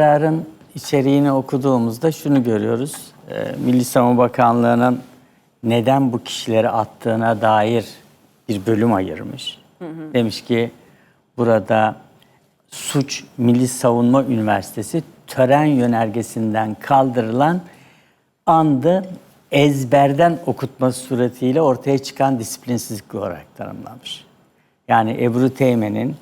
Kararın içeriğini okuduğumuzda şunu görüyoruz. Ee, Milli Savunma Bakanlığı'nın neden bu kişileri attığına dair bir bölüm ayırmış. Demiş ki burada suç Milli Savunma Üniversitesi tören yönergesinden kaldırılan andı ezberden okutması suretiyle ortaya çıkan disiplinsizlik olarak tanımlamış. Yani Ebru Teğmen'in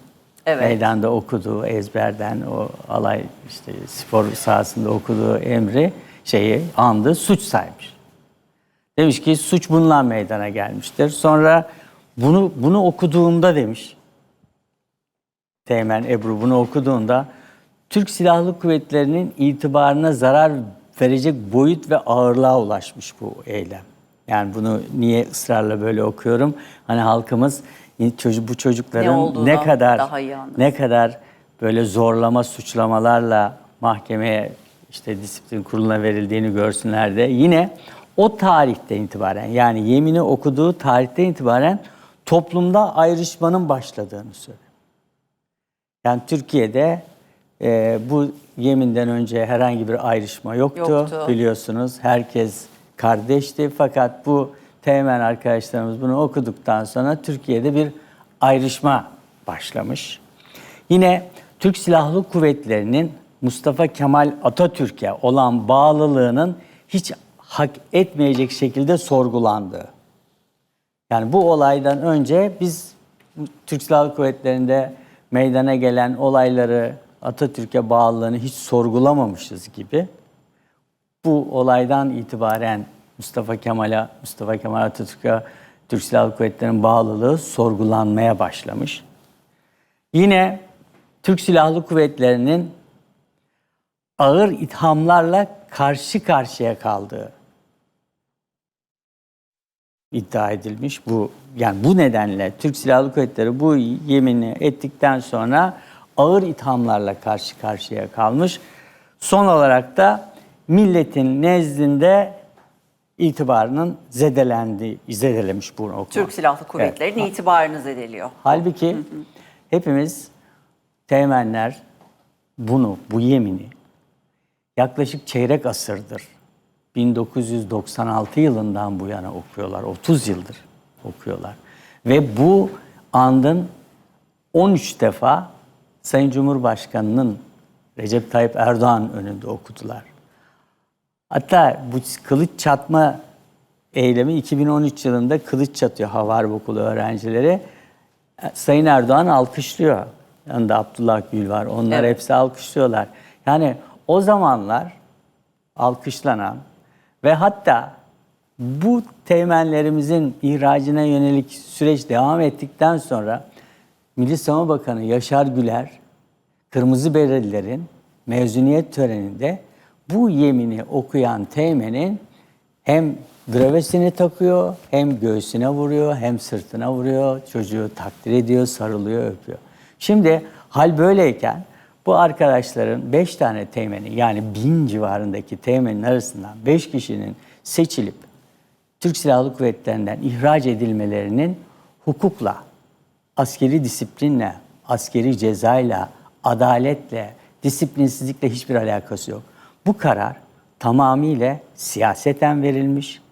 Evet. meydanda okuduğu ezberden o alay işte spor sahasında okuduğu emri şeyi andı suç saymış. Demiş ki suç bununla meydana gelmiştir. Sonra bunu bunu okuduğumda demiş. Teğmen Ebru bunu okuduğunda Türk Silahlı Kuvvetleri'nin itibarına zarar verecek boyut ve ağırlığa ulaşmış bu eylem. Yani bunu niye ısrarla böyle okuyorum? Hani halkımız bu Ne çocukların olduğunu ne kadar ne kadar böyle zorlama suçlamalarla mahkemeye işte disiplin kuruluna verildiğini görsünler de yine o tarihten itibaren yani yemini okuduğu tarihten itibaren toplumda ayrışmanın başladığını söylüyor. Yani Türkiye'de e, bu yeminden önce herhangi bir ayrışma yoktu, Yoktu. biliyorsunuz. Herkes kardeşti fakat bu teğmen arkadaşlarımız bunu okuduktan sonra Türkiye'de bir ayrışma başlamış. Yine Türk Silahlı Kuvvetleri'nin Mustafa Kemal Atatürk'e olan bağlılığının hiç hak etmeyecek şekilde sorgulandığı. Yani bu olaydan önce biz Türk Silahlı Kuvvetleri'nde meydana gelen olayları Atatürk'e bağlılığını hiç sorgulamamışız gibi. Bu olaydan itibaren Mustafa Kemal'e, Mustafa Kemal Atatürk'e Türk Silahlı Kuvvetleri'nin bağlılığı sorgulanmaya başlamış. Yine Türk Silahlı Kuvvetleri'nin ağır ithamlarla karşı karşıya kaldığı iddia edilmiş. Bu yani bu nedenle Türk Silahlı Kuvvetleri bu yemini ettikten sonra ağır ithamlarla karşı karşıya kalmış. Son olarak da milletin nezdinde itibarının zedelendi, zedelemiş bunu okuma. Türk Silahlı Kuvvetleri'nin Evet. itibarını zedeliyor. Halbuki hepimiz teğmenler bunu, bu yemini yaklaşık çeyrek asırdır 1996 yılından bu yana okuyorlar. 30 yıldır okuyorlar. Ve bu andın 13 defa Sayın Cumhurbaşkanı'nın Recep Tayyip Erdoğan önünde okudular. Hatta bu kılıç çatma eylemi 2013 yılında kılıç çatıyor Harp Okulu öğrencileri. Sayın Erdoğan alkışlıyor. Yanında Abdullah Gül var. Onlar Evet. hepsi alkışlıyorlar. Yani o zamanlar alkışlanan ve hatta bu teğmenlerimizin ihracına yönelik süreç devam ettikten sonra Milli Savunma Bakanı Yaşar Güler, Kırmızı Berelilerin mezuniyet töreninde bu yemini okuyan teğmenin hem gravesini takıyor, hem göğsüne vuruyor, hem sırtına vuruyor. Çocuğu takdir ediyor, sarılıyor, öpüyor. Şimdi hal böyleyken bu arkadaşların 5 tane teğmeni yani bin civarındaki teğmenin arasından 5 kişinin seçilip Türk Silahlı Kuvvetleri'nden ihraç edilmelerinin hukukla, askeri disiplinle, askeri cezayla, adaletle, disiplinsizlikle hiçbir alakası yok. Bu karar tamamıyla siyaseten verilmiş.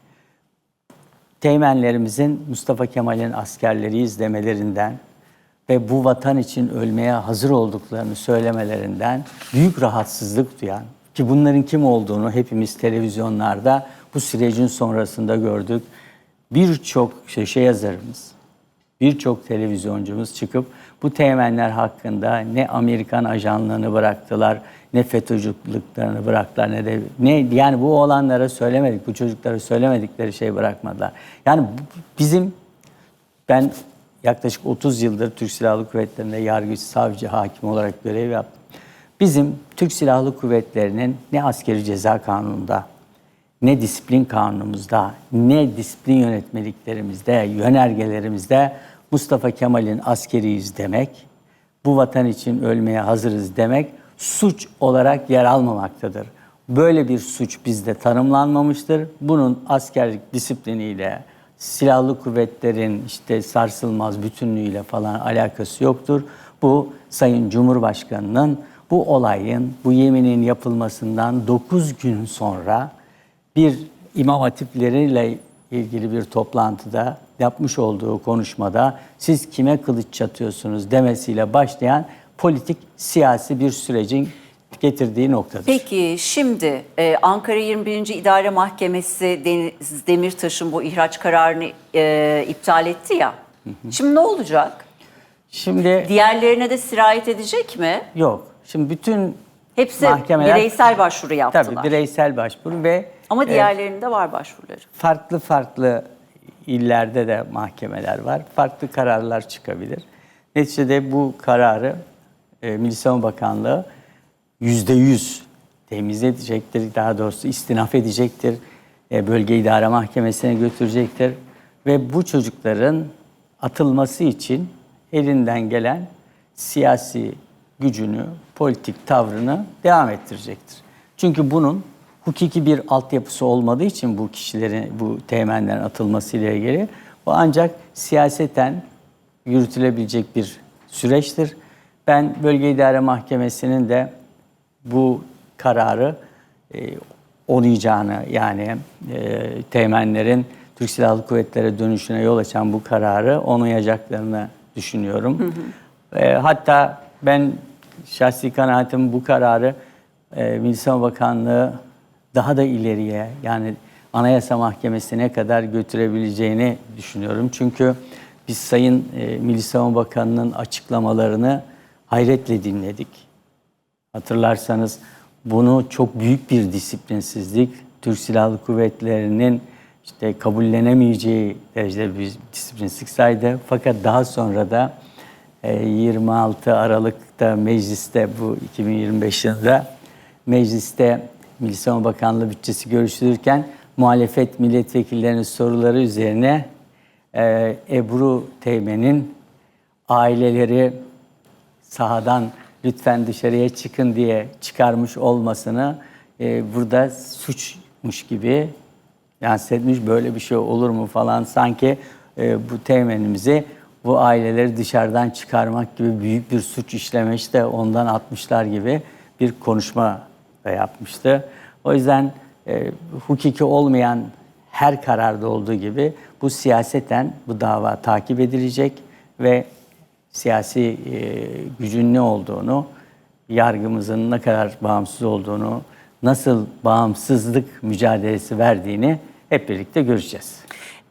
Teğmenlerimizin Mustafa Kemal'in askerleri izlemelerinden ve bu vatan için ölmeye hazır olduklarını söylemelerinden büyük rahatsızlık duyan ki bunların kim olduğunu hepimiz televizyonlarda bu sürecin sonrasında gördük. Birçok şaşı yazarımız, birçok televizyoncumuz çıkıp bu teğmenler hakkında ne Amerikan ajanlığını bıraktılar, ne FETÖ'cülüklerini bıraktılar ne de ne yani bu olanlara söylemedik, bu çocuklara söylemedikleri şey bırakmadılar. Yani bizim ben yaklaşık 30 yıldır Türk Silahlı Kuvvetleri'nde yargıç, savcı, hakim olarak görev yaptım. Bizim Türk Silahlı Kuvvetleri'nin ne askeri ceza kanununda, ne disiplin kanunumuzda, ne disiplin yönetmeliklerimizde, yönergelerimizde Mustafa Kemal'in askeriyiz demek, bu vatan için ölmeye hazırız demek suç olarak yer almamaktadır. Böyle bir suç bizde tanımlanmamıştır. Bunun askerlik disipliniyle, silahlı kuvvetlerin işte sarsılmaz bütünlüğüyle falan alakası yoktur. Bu Sayın Cumhurbaşkanı'nın bu olayın, bu yeminin yapılmasından 9 gün sonra bir imam hatipleriyle ilgili bir toplantıda yapmış olduğu konuşmada siz kime kılıç çatıyorsunuz demesiyle başlayan politik siyasi bir sürecin getirdiği noktadır. Peki şimdi e, Ankara 21. İdare Mahkemesi Deniz Demirtaş'ın bu ihraç kararını e, iptal etti ya. Şimdi ne olacak? Şimdi Diğerlerine de sirayet edecek mi? yok. Şimdi bütün Hepsi Mahkemeler- bireysel başvuru yaptılar. tabii bireysel başvuru ve Ama e, diğerlerinde var başvuruları. farklı farklı illerde de mahkemeler var. Farklı kararlar çıkabilir. Neticede bu kararı e, Milli Savunma Bakanlığı yüzde yüz temiz edecektir. Daha doğrusu istinaf edecektir. E, Bölge İdare Mahkemesi'ne götürecektir. Ve bu çocukların atılması için elinden gelen siyasi gücünü, politik tavrını devam ettirecektir. Çünkü bunun hukuki bir altyapısı olmadığı için bu kişilerin, bu teğmenlerin atılması ile ilgili bu ancak siyaseten yürütülebilecek bir süreçtir. Ben Bölge İdare Mahkemesi'nin de bu kararı e, onayacağını yani e, teğmenlerin Türk Silahlı Kuvvetlere dönüşüne yol açan bu kararı onayacaklarını düşünüyorum. E, hatta ben şahsi kanaatim bu kararı e, Milli Savunma Bakanlığı daha da ileriye yani Anayasa Mahkemesi'ne kadar götürebileceğini düşünüyorum. Çünkü biz Sayın e, Milli Savunma Bakanı'nın açıklamalarını hayretle dinledik. Hatırlarsanız bunu çok büyük bir disiplinsizlik, Türk Silahlı Kuvvetleri'nin işte kabullenemeyeceği derecede bir disiplinsizlik saydı. Fakat daha sonra da e, 26 Aralık'ta mecliste bu 2025 yılında mecliste Milli Savunma Bakanlığı bütçesi görüşülürken muhalefet milletvekillerinin soruları üzerine e, Ebru Teğmen'in aileleri sahadan lütfen dışarıya çıkın diye çıkarmış olmasını e, burada suçmuş gibi yansıtmış. Böyle bir şey olur mu falan sanki e, bu teğmenimizi bu aileleri dışarıdan çıkarmak gibi büyük bir suç işlemiş de ondan atmışlar gibi bir konuşma yapmıştı. O yüzden e, hukuki olmayan her kararda olduğu gibi bu siyaseten bu dava takip edilecek ve siyasi e, gücün ne olduğunu, yargımızın ne kadar bağımsız olduğunu, nasıl bağımsızlık mücadelesi verdiğini hep birlikte göreceğiz.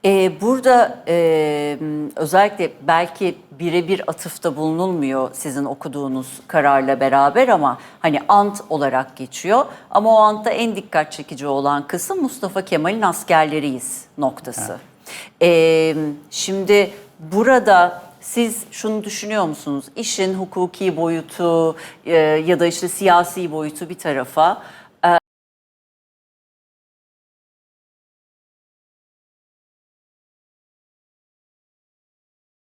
Ee, burada e, özellikle belki birebir atıfta bulunulmuyor sizin okuduğunuz kararla beraber ama hani ant olarak geçiyor. Ama o antta en dikkat çekici olan kısım Mustafa Kemal'in askerleriyiz noktası. Ee, şimdi burada siz şunu düşünüyor musunuz? İşin hukuki boyutu e, ya da işte siyasi boyutu bir tarafa